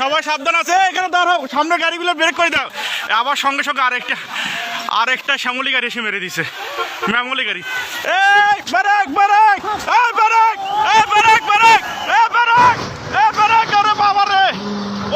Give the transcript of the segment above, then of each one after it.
সবাই সাবধান আছে, এখানে দাঁড়াও, সামনে গাড়িগুলো ব্রেক করে দাও। আবার সঙ্গে সঙ্গে আরেকটা আরেকটা শ্যামলি গাড়ি এসে মেরে দিছে। ম্যামলি গাড়ি। এই, ব্রেক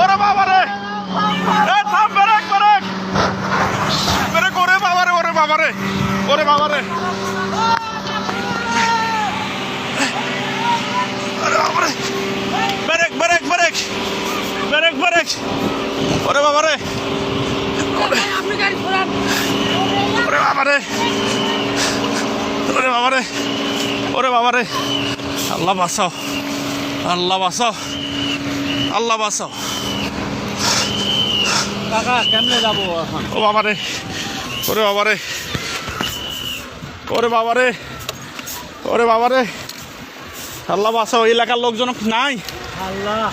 ওরে বাবা রে বাবা রে। ওরে রে, ওরে বাবা রে, ওরে বাবা রে আরে বাবা রে ব্রেক ব্রেক ব্রেক ব্রেক ওরে বাবা রে। ওরে বাবা রে। ওরে বাবা রে। ওরে বাবা রে। আল্লাহ বাঁচাও। আল্লাহ বাঁচাও। আল্লাহ বাঁচাও। কাকা কেমনে যাব ও বাবা রে। ওরে বাবা রে। ওরে বাবা রে। ওরে বাবা রে। আল্লাহ বাঁচাও। এলাকার লোকজন নাই? আল্লাহ।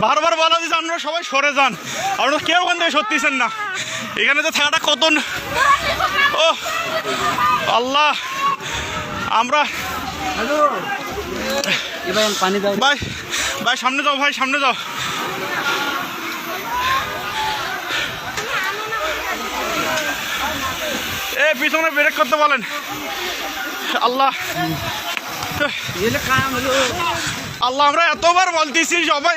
বারবার বলা দিচ্ছে আপনারা সবাই সরে যান। আপনারা কেউ ওখান থেকে সত্যিছেন না। এখানে তো থাকাটা কত ও, আল্লাহ। আমরা ভাই ভাই, সামনে যাও, ভাই, সামনে যাও। এ, পিছনে ব্রেক করতে বলেন। আল্লাহ। আল্লাহ, আমরা এতবার বলতেছি, সবাই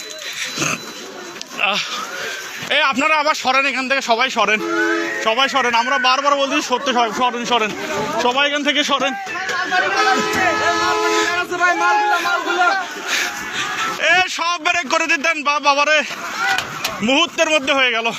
আহ, এ আপনারা আবার সরেন এখান থেকে সবাই সরেন। সবাই সরেন আমরা বারবার বলছি সত্য সরেন সরেন। সবাই এখান থেকে সরেন। এ সব ব্রেক করে দিতেন বা বাবারে। মুহূর্তের মধ্যে হয়ে গেল।